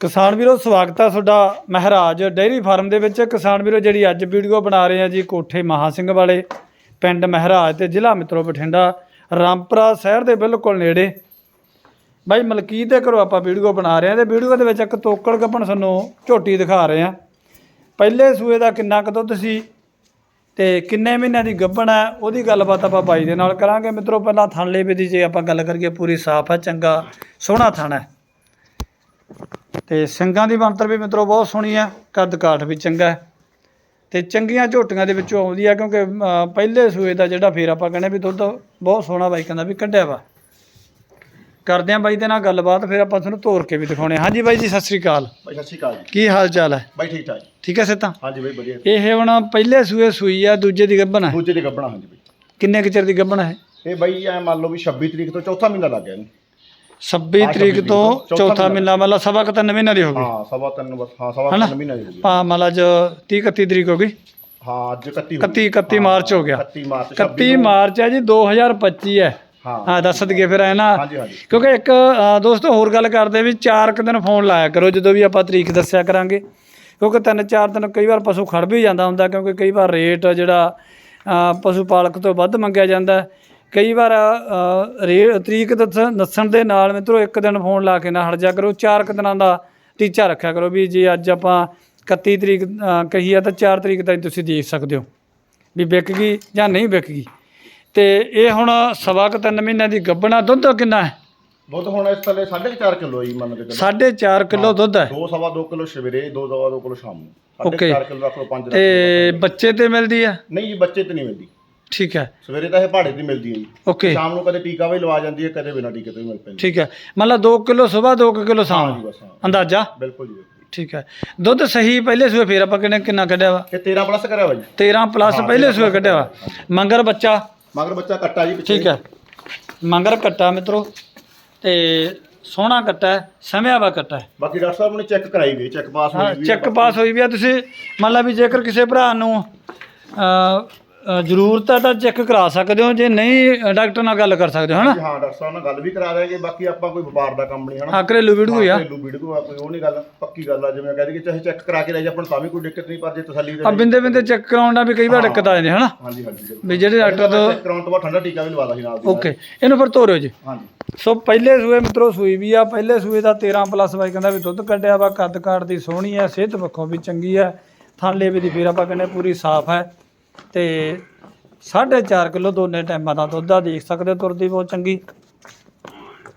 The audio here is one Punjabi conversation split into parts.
ਕਿਸਾਨ ਵੀਰੋ, ਸਵਾਗਤ ਹੈ ਤੁਹਾਡਾ ਮਹਾਰਾਜ। ਡੇਅਰੀ ਫਾਰਮ ਦੇ ਵਿੱਚ ਕਿਸਾਨ ਵੀਰੋ, ਜਿਹੜੀ ਅੱਜ ਵੀਡੀਓ ਬਣਾ ਰਹੇ ਆ ਜੀ ਕੋਠੇ ਮਹਾ ਸਿੰਘ ਵਾਲੇ, ਪਿੰਡ ਮਹਾਰਾਜ ਤੇ ਜ਼ਿਲ੍ਹਾ ਮਿੱਤਰੋ ਬਠਿੰਡਾ, ਰਾਮਪੁਰਾ ਸ਼ਹਿਰ ਦੇ ਬਿਲਕੁਲ ਨੇੜੇ। ਬਾਈ, ਮਲਕੀਤ ਦੇ ਘਰੋਂ ਆਪਾਂ ਵੀਡੀਓ ਬਣਾ ਰਹੇ ਆ ਤੇ ਵੀਡੀਓ ਦੇ ਵਿੱਚ ਇੱਕ ਤੋਕੜ ਗੱਪਣ ਸਾਨੂੰ ਝੋਟੀ ਦਿਖਾ ਰਹੇ ਆ। ਪਹਿਲੇ ਸੂਏ ਦਾ ਕਿੰਨਾ ਕੁ ਦੁੱਧ ਸੀ ਤੇ ਕਿੰਨੇ ਮਹੀਨਿਆਂ ਦੀ ਗੱਭਣ ਹੈ ਉਹਦੀ ਗੱਲਬਾਤ ਆਪਾਂ ਬਾਈ ਦੇ ਨਾਲ ਕਰਾਂਗੇ। ਮਿੱਤਰੋ, ਪਹਿਲਾਂ ਥਣ ਲੇਵੇ ਦੀ ਜੇ ਆਪਾਂ ਗੱਲ ਕਰੀਏ, ਪੂਰੀ ਸਾਫ਼ ਹੈ ਚੰਗਾ, ਸੋਹਣਾ ਥਣ ਹੈ ਤੇ ਸਿੰਘਾਂ ਦੀ ਬਣਤਰ ਵੀ ਮਿੱਤਰੋ ਬਹੁਤ ਸੋਹਣੀ ਹੈ ਕੱਦ ਕਾਠ ਵੀ ਚੰਗਾ ਹੈ। ਤੇ ਚੰਗੀਆਂ ਝੋਟੀਆਂ ਦੇ ਵਿੱਚੋਂ ਆਉਂਦੀ ਆ ਕਿਉਂਕਿ ਪਹਿਲੇ ਸੂਏ ਦਾ ਜਿਹੜਾ ਫੇਰ ਆਪਾਂ ਕਹਿੰਦੇ ਵੀ ਦੁੱਧ ਬਹੁਤ ਸੋਹਣਾ ਬਾਈ ਕਹਿੰਦਾ ਵੀ ਕੱਢਿਆ ਵਾ। ਕਰਦੇ ਆਂ ਬਾਈ ਦੇ ਨਾਲ ਗੱਲਬਾਤ ਫਿਰ ਆਪਾਂ ਤੁਹਾਨੂੰ ਤੋਰ ਕੇ ਵੀ ਦਿਖਾਉਣੇ। ਹਾਂਜੀ ਬਾਈ ਜੀ ਸਤਿ ਸ੍ਰੀ ਅਕਾਲ। ਬਾਈ ਸਤਿ ਸ਼੍ਰੀ ਅਕਾਲ ਜੀ। ਕੀ ਹਾਲ ਚਾਲ ਹੈ? ਬਾਈ ਠੀਕ ਠਾਕ। ਠੀਕ ਹੈ ਸਿੱਤਾ ਹਾਂਜੀ ਬਾਈ ਵਧੀਆ। ਇਹ ਹੁਣ ਪਹਿਲੇ ਸੂਏ ਸੂਈ ਆ ਦੂਜੇ ਦੀ ਗੱਭਣ ਹੈ? ਦੂਜੇ ਦੇ ਗੱਬਣਾ ਹਾਂਜੀ ਬਾਈ। ਕਿੰਨੇ ਕੁ ਚਿਰ ਦੀ ਗੱਭਣ ਹੈ? ਇਹ ਬਾਈ ਐ ਮੰਨ ਲਓ ਵੀ 26 ਤਰੀਕ ਤੋਂ ਚੌਥਾ ਮਹੀਨਾ ਲੱਗ ਗਿਆ ਇਹਨੂੰ। 26 ਹਾਂ, ਤਰੀਕ 26 ਤੋਂ ਚੌਥਾ ਮਹੀਨਾ। ਮਤਲਬ ਸਵਾ ਕੁ ਤਿੰਨ ਮਹੀਨੇ ਦੀ ਹੋ ਗਈ। ਹਾਂ ਸਵਾ ਤਿੰਨ ਬਸ ਹਾਂ ਸਵਾ ਹਨਾ? ਤਿੰਨ ਮਹੀਨਾ ਦੀ ਹੋ ਗਈ। ਪਾ ਮਤਲਬ ਅੱਜ 30 31 ਤਰੀਕ ਹੋ ਗਈ। ਹਾਂ ਅੱਜ 31 31 31 ਮਾਰਚ ਹੋ ਗਿਆ। 31 ਮਾਰਚ 31 ਮਾਰਚ ਹੈ ਜੀ 2025 ਹੈ। ਹਾਂ। ਹਾਂ ਦੱਸ ਦਈਏ ਫਿਰ ਐ ਨਾ? ਕਿਉਂਕਿ ਇੱਕ ਦੋਸਤੋ ਹੋਰ ਗੱਲ ਕਰਦੇ ਵੀ ਚਾਰ ਕੁ ਦਿਨ ਫੋਨ ਲਾਇਆ ਕਰੋ ਜਦੋਂ ਵੀ ਆਪਾਂ ਤਰੀਕ ਦੱਸਿਆ ਕਰਾਂਗੇ। ਕਿਉਂਕਿ ਤਿੰਨ ਚਾਰ ਦਿਨ ਕਈ ਵਾਰ ਪਸ਼ੂ ਖੜ ਵੀ ਜਾਂਦਾ ਹੁੰਦਾ ਕਿਉਂਕਿ ਕਈ ਵਾਰ ਰੇਟ ਜਿਹੜਾ ਪਸ਼ੂ ਪਾਲਕ ਤੋਂ ਵੱਧ ਮੰਗਿਆ ਜਾਂਦਾ। ਹੈ। ਕਈ ਵਾਰ ਰੇ ਤਰੀਕ ਦੱਸ- ਦੱਸਣ ਦੇ ਨਾਲ ਮਿੱਤਰੋ ਇੱਕ ਦਿਨ ਫੋਨ ਲਾ ਕੇ ਨਾ ਹਟ ਜਾ ਕਰੋ। ਚਾਰ ਕੁ ਦਿਨਾਂ ਦਾ ਟੀਚਾ ਰੱਖਿਆ ਕਰੋ ਵੀ ਜੇ ਅੱਜ ਆਪਾਂ 31 ਤਰੀਕ ਕਹੀ ਆ ਤਾਂ 4 ਤਰੀਕ ਤਾਈਂ ਤੁਸੀਂ ਦੇਖ ਸਕਦੇ ਹੋ ਵੀ ਵਿਕ ਗਈ ਜਾਂ ਨਹੀਂ ਵਿਕ ਗਈ। ਤੇ ਇਹ ਹੁਣ ਸਵਾ ਕੁ ਤਿੰਨ ਮਹੀਨਿਆਂ ਦੀ ਗੱਭਣਾ ਦੁੱਧ ਕਿੰਨਾ ਹੈ? ਦੁੱਧ ਹੁਣ ਇਸ ਥੱਲੇ 4.5 ਕਿਲੋ ਜੀ ਮੰਨ ਕੇ ਚੱਲੋ। ਸਾਢੇ ਚਾਰ ਕਿਲੋ ਦੁੱਧ ਹੈ? ਦੋ ਸਵਾ ਦੋ ਕਿਲੋ ਸਵੇਰੇ ਦੋ ਸਵਾ ਦੋ ਕਿਲੋ ਸ਼ਾਮ ਨੂੰ। Okay. 4.5 ਕਿਲੋ ਰੱਖ ਲਓ 5 ਰੱਖ ਤੇ ਬੱਚੇ ਤੇ ਮਿਲਦੀ ਹੈ? ਨਹੀਂ ਜੀ ਬੱਚੇ ਤੇ ਨਹੀਂ ਮਿਲਦੀ। ਠੀਕ ਹੈ। ਸਵੇਰੇ ਤਾਂ ਇਹ ਪਹਾੜੇ ਦੀ ਮਿਲਦੀ ਹੈ ਜੀ ਓਕੇ ਸ਼ਾਮ ਨੂੰ ਕਦੇ ਟੀਕਾ ਵੀ ਲਵਾ ਜਾਂਦੀ ਹੈ ਕਦੇ ਬਿਨਾਂ ਟੀਕੇ ਤੋਂ ਵੀ ਮਿਲ ਪੈਂਦੀ। ਠੀਕ ਹੈ। ਮਤਲਬ 2 ਕਿਲੋ ਸਵੇਰ 2 ਕਿਲੋ ਸ਼ਾਮ। ਜੀ ਬਸ ਹਾਂ। ਅੰਦਾਜ਼ਾ? ਬਿਲਕੁਲ ਜੀ ਬਿਲਕੁਲ। ਠੀਕ ਹੈ। ਦੁੱਧ ਸਹੀ ਪਹਿਲੇ ਸੂਏ ਫੇਰ ਆਪਾਂ ਕਿੰਨੇ ਕਿੰਨਾ ਕੱਢਿਆ ਵਾ? ਇਹ 13 ਪਲੱਸ ਕਰਿਆ ਵਾ ਜੀ। 13 ਪਲੱਸ ਪਹਿਲੇ ਸੂਏ ਕੱਢਿਆ ਵਾ। ਮੰਗਰ ਬੱਚਾ? ਮਗਰ ਬੱਚਾ ਕੱਟਾ ਜੀ ਪਿੱਛੇ। ਠੀਕ ਹੈ। ਮੰਗਰ ਕੱਟਾ ਮਿੱਤਰੋ। ਤੇ ਸੋਹਣਾ ਕੱਟਾ ਹੈ ਸਮਿਆ ਵਾ ਕੱਟਾ ਹੈ। ਬਾਕੀ ਡਾਕਟਰ ਸਾਹਿਬ ਨੇ ਚੈੱਕ ਕਰਾਈ ਵੀ ਚੈੱਕ ਪਾਸ ਹਾਂ ਹੋਈ ਵੀ ਚੈੱਕ ਪਾਸ ਹੋਈ ਵੀ ਆ ਤੁਸੀਂ ਮੰਨ ਲਾ ਵੀ ਜੇਕਰ ਕਿਸੇ ਭਰਾ ਨੂੰ ਅ, ਜ਼ਰੂਰਤ ਹੈ ਤਾਂ ਚੈੱਕ ਕਰਾ ਸਕਦੇ ਹੋ ਜੇ ਨਹੀਂ ਡਾਕਟਰ ਨਾਲ ਗੱਲ ਕਰ ਸਕਦੇ ਹੋ ਹਨਾ? ਹਾਂ ਡਾਕਟਰ ਸਾਹਿਬ ਨਾਲ ਗੱਲ ਵੀ ਕਰਾ ਕਿ ਬਾਕੀ ਆਪਾਂ ਕੋਈ ਵਪਾਰ ਦਾ ਕੰਮ ਨਹੀਂ ਹਨਾ? ਹਾਂ ਘਰੇਲੂ ਵੀਡੀਓ ਆ। ਘਰੇਲੂ ਵੀਡੀਓ ਆ ਕੋਈ ਉਹ ਨਹੀਂ ਗੱਲ ਪੱਕੀ ਗੱਲ ਆ ਜਿਵੇਂ ਕਹਿੰਦੇ ਕਿ ਚਾਹੇ ਚੈੱਕ ਕਰਾ ਕੇ ਲੈ ਜਾ ਆਪਾਂ ਤਾਂ ਵੀ ਕੋਈ ਦਿੱਕਤ ਨਹੀਂ ਪਰ ਜੇ ਤਸੱਲੀ ਦੇ ਆ ਬਿੰਦੇ ਬਿੰਦੇ ਚੈੱਕ ਕਰਾਉਣ ਦਾ ਵੀ ਕਈ ਵਾਰ ਦਿੱਕਤ ਆ ਜਾਂਦੀ ਹਨਾ? ਹਾਂਜੀ ਹਾਂਜੀ ਵੀ ਜਿਹੜੇ ਡਾਕਟਰ ਤੋਂ ਚੈੱਕ ਕਰਾਉਣ ਤੋਂ ਬਾਅਦ ਠੰਡਾ ਟੀਕਾ ਵੀ ਲਵਾ ਲਾ ਸੀ ਨਾਲ ਦੀ। ਓਕੇ ਇਹਨੂੰ ਫਿਰ ਤੋਰਿਓ ਜੀ। ਹਾਂਜੀ। ਸੋ ਪਹਿਲੇ ਸੂਏ ਮਿੱਤਰੋ ਸੂਈ ਵੀ ਆ ਪਹਿਲੇ ਸੂਏ ਦਾ 13 ਪਲੱਸ ਬਾਈ ਕਹਿੰਦਾ ਵੀ ਦੁੱਧ ਕੱਢਿਆ ਵਾ ਕੱਦ ਕਾਠ ਦੀ ਸੋਹਣੀ ਆ ਸਿਹਤ ਪੱਖੋਂ ਵੀ ਚੰਗੀ ਆ ਥਣ ਲੇਵੇ ਦੀ ਫਿਰ ਆਪਾਂ ਕਹਿੰਦੇ ਪੂਰੀ ਸਾਫ਼ ਹੈ। ਤੇ 4.5 ਕਿਲੋ ਦੋਨੇ ਟਾਈਮਾਂ ਦਾ ਦੁੱਧ ਆ, ਦੇਖ ਸਕਦੇ ਹੋ ਤੁਰਦੀ ਬਹੁਤ ਚੰਗੀ।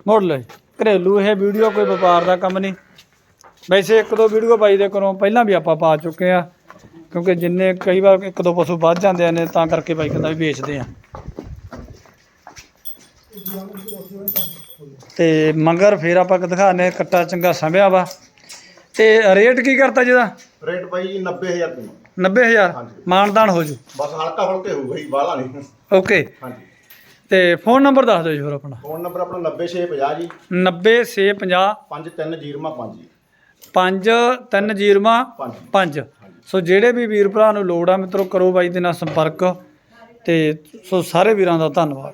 ਮੋੜ ਲਓ ਘਰੇਲੂ ਇਹ ਵੀਡੀਓ ਕੋਈ ਵਪਾਰ ਦਾ ਕੰਮ ਨਹੀਂ। ਵੈਸੇ ਇੱਕ ਦੋ ਵੀਡੀਓ ਬਾਈ ਦੇ ਕੋਲੋਂ ਪਹਿਲਾਂ ਵੀ ਆਪਾਂ ਪਾ ਚੁੱਕੇ ਆ, ਕਿਉਂਕਿ ਜਿੰਨੇ ਕਈ ਵਾਰ ਇੱਕ ਦੋ ਪਸ਼ੂ ਵੱਧ ਜਾਂਦੇ ਨੇ, ਤਾਂ ਕਰਕੇ ਬਾਈ ਕਹਿੰਦਾ ਵੀ ਵੇਚਦੇ ਆ। ਤੇ ਮੰਗਰ ਫੇਰ ਆਪਾਂ ਦਿਖਾਣੇ ਕੱਟਾ ਚੰਗਾ ਸੰਭਿਆ ਵਾ। ਤੇ ਰੇਟ ਕੀ ਕਰਤਾ ਜਿਹਦਾ ਰੇਟ ਬਾਈ 90000 ਰੁਪਏ 90000 ਹਾਂਜੀ। ਮਾਨਦਾਨ ਹੋ ਜੂ। ਬਸ ਹਲਕਾ ਹਲਕੇ ਹੋਊਗਾ ਜੀ ਬਾਹਲਾ ਨਹੀਂ। ਓਕੇ। ਹਾਂਜੀ। ਤੇ ਫੋਨ ਨੰਬਰ ਦੱਸ ਦਿਓ ਜੀ ਹੋਰ ਆਪਣਾ। ਫੋਨ ਨੰਬਰ ਆਪਣਾ 90650 ਜੀ। 90650 5305 ਜੀ। 5305 5 5 ਸੋ ਜਿਹੜੇ ਵੀ ਵੀਰ ਭਰਾ ਨੂੰ ਲੋੜ ਆ ਮਿੱਤਰੋ ਕਰੋ ਬਾਈ ਦੇ ਨਾਲ ਸੰਪਰਕ। ਤੇ ਸੋ ਸਾਰੇ ਵੀਰਾਂ ਦਾ ਧੰਨਵਾਦ।